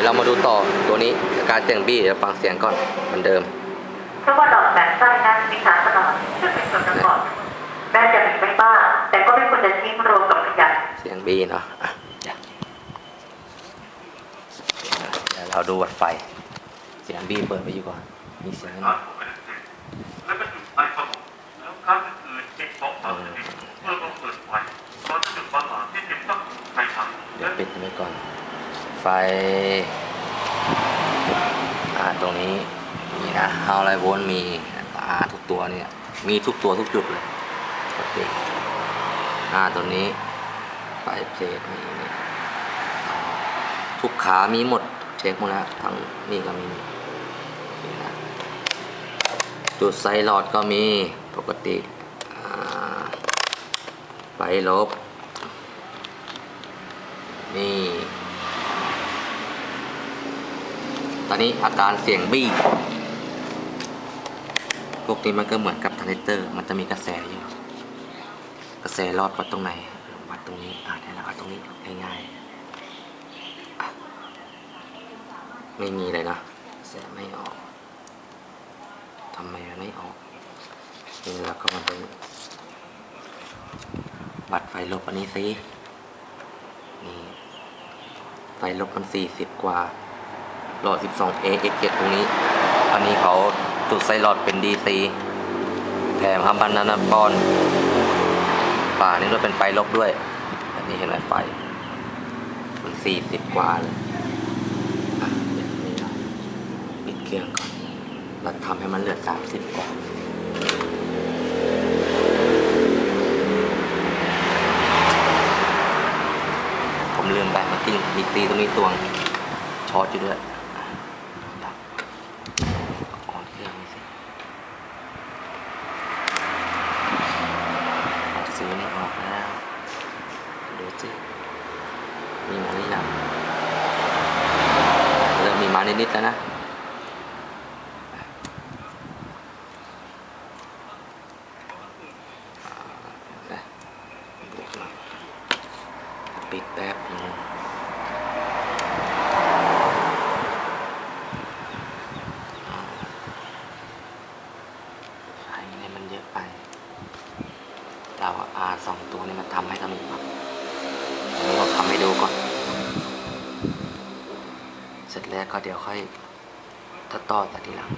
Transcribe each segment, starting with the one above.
ยวเรามาดูต่อตัวนี้การเสียงบี้เดี๋ยวฟังเสียงก่อนเหมือนเดิมเพราะว่าดอกแบนไส้นั้นมีสารสลับซึ่งเป็นส่วนประกอบแม้จะมีไม่มากแต่ก็ไม่ควรจะทิ้งรวมกับขยะเสียงบี้เนาะอะเดี๋ยวเดี๋ยวเราดูวัดไฟ เสียงบี้เปิดไปอยู่ก่อนมีเสียงไหม แล้วก็จุดไฟสมองแล้วครั้งอื่นๆติดสองสามชนิดเมื่อต้องเปิดไฟตอนจะจุดประหลาดที่ติดตั้งไฟถัง เดี๋ยวปิดไว้ก่อน ไฟอาตรงนี้มีนะเฮาไรโวลต์มีอาทุกตัวเนี่ยมีทุกตัวทุกจุดเลยปกติอ่าตัวนี้ไฟเพลทมีนี่ทุกขามีหมดเช็คหมดแล้วทั้งนี่ก็มีนี่นะจุดไซหลอดก็มีปกติไฟลบนี่ ตอนนี้อาการเสียงบี้พวกนี้มันก็เหมือนกับทาร์เตอร์ มันจะมีกระแสอยู่กระแสรอดวัดตรงไหนวัดตรงนี้อ่าได้แล้ววัดตรงนี้ง่ายๆไม่มีเลยนะแสไม่ออกทำไมมันไม่ออกนี่แล้วก็มาดูวัดไฟลบอันนี้สินี่ไฟลบมันสี่สิบกว่า หลอด 12A X 7 ตรงนี้ อันนี้เขาจุดไซหลอดเป็น DC แถมทำพันนานาปอนป่านี่ด้วยเป็นไฟลบด้วย อันนี้เห็นไหมไฟ มัน40กว่าเลยอะเดี๋ยวนี้ปิดเครื่องก่อนแล้วทำให้มันเหลือ30กว่าผมลืมแบตมาติ้งมีตีตรงนี้ตวงช็อตอยู่ด้วยดับออนเครื่องนี่สิออกซื้อนี่ออกแล้ว ดูสิ มีมาหรือยังเริ่มมีมานิดๆแล้วนะปิดแป๊บนึงไฟเนี่มันเยอะไปเราอาสองตัวนี้มาทำให้สนุกครับอันนี้เราทำให้ดูก่อน เสร็จ แล้วก็เดี๋ยวค่อยถ้าต่อจากทีหลัง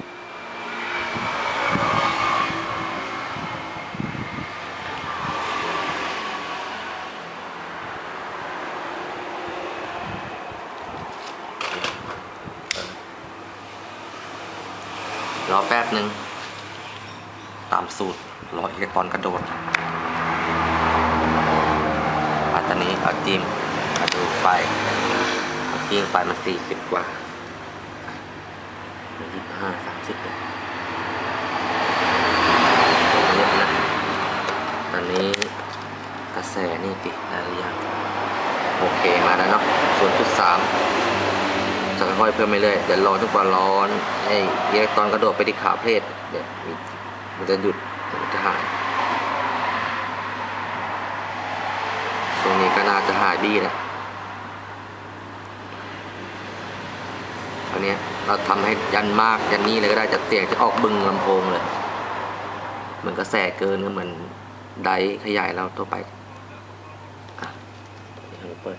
รอแป๊บหนึ่งตามสูตรรออิเล็กตรอนกระโดดอันตอนนี้เอาจิ้มมาดูไฟจิ้มไฟมันสี่สิบกว่า ยี่สิบห้าสามสิบเลยเยอะนะตอนนี้กระแสนี่ติดได้หรือยังโอเคมาแล้วเนาะศูนย์จุดสามจะค่อยเพิ่มไปเรื่อยเดี๋ยวรอทุกวันร้อนไอ้อิเล็กตรอนกระโดดไปที่ขาเพลทเดี๋ยวมันจะหยุดมันจะหายตรงนี้ก็น่าจะหายดีแล้วอันเนี้ยเราทำให้ยันมากยันนี่เลยก็ได้จะเสียงจะออกบึงลำโพงเลยเหมือนกระแสเกินก็เหมือนไดร์ขยายเราตัวไปอะเดี๋ยวผมเปิด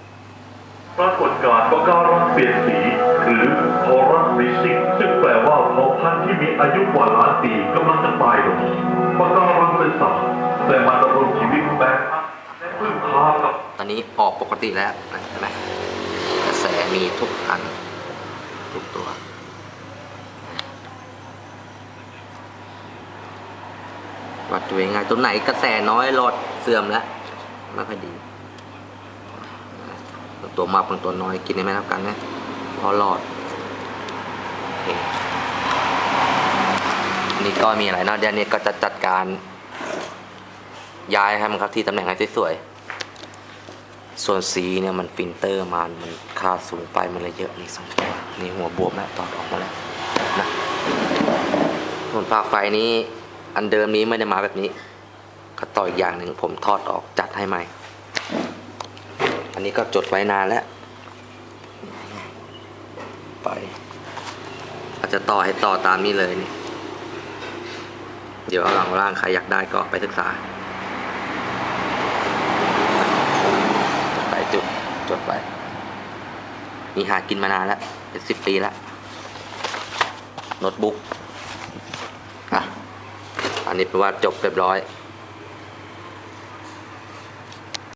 ปรากฏการณ์ปะการังเปลี่ยนสีหรือ coral bleaching ซึ่งแปลว่าเผ่าพันธุ์ที่มีอายุกว่าล้านปีกำลังจะตายลงปะการังเป็นสัตว์แต่มาดำรงชีวิตแบบและพึ่งพากับตอนนี้ออกปกติแล้วเห็นไหมกระแสมีทุกอัน ทุกตัว วัดตัวยังไงตัวไหนกระแสน้อยหลอดเสื่อมแล้วไม่ค่อยดี ตัวมาบางตัวน้อยกินได้ไหม่เท่ากันนะพราะหลอดโอเคนี่ก็มีอะไรเนาะเดี๋ยวนี้ก็จะจัดการย้ายให้มันครับที่ตำแหน่งให้สวยๆ ส่วนสีเนี่ยมันฟิลเตอร์มามันค่าสูงไปมันเลยเยอะนี่สองตัวนี่หัวบวมแล้วตอดออกมาแล้วนะส่วนภาคไฟนี้อันเดิมนี้ไม่ได้มาแบบนี้ก็ต่ออีกอย่างหนึ่งผมทอดออกจัดให้ใหม่ อันนี้ก็จดไว้นานแล้วไปอาจจะต่อให้ต่อตามนี้เลยนี่เดี๋ยวหลังล่างใครอยากได้ก็ไปศึกษาไปจุดจดไป มีหากินมานานแล้วเป็นสิบปีแล้วโน้ตบุ๊กอะอันนี้แปลว่าจบเรียบร้อย